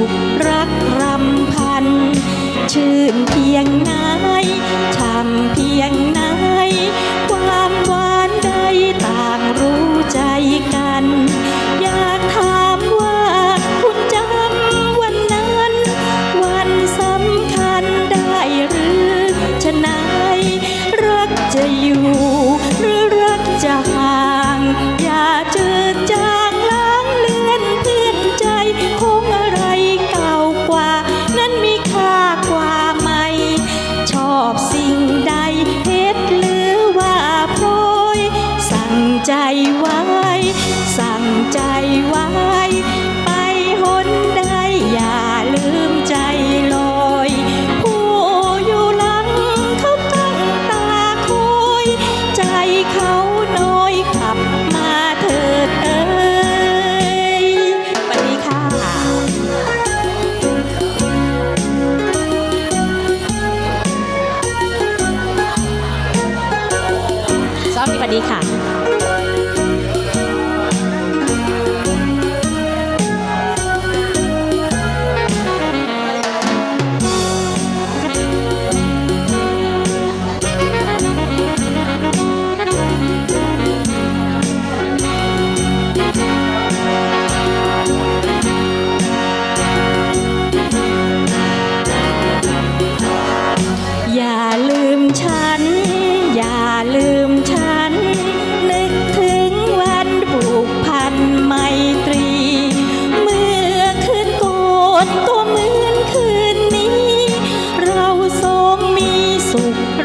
you. สวัสดีค่ะ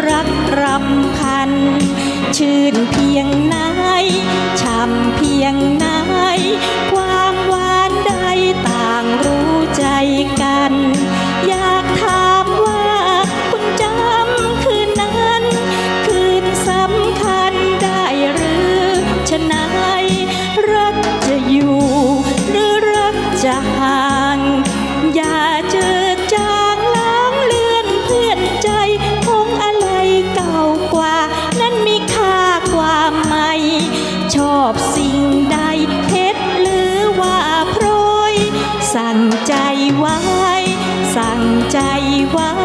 รักรำพัน ชื่นเพียงไหน อบสิ่งใดเพชรหรือว่าพรยสั่งใจไว้ สั่งใจไว้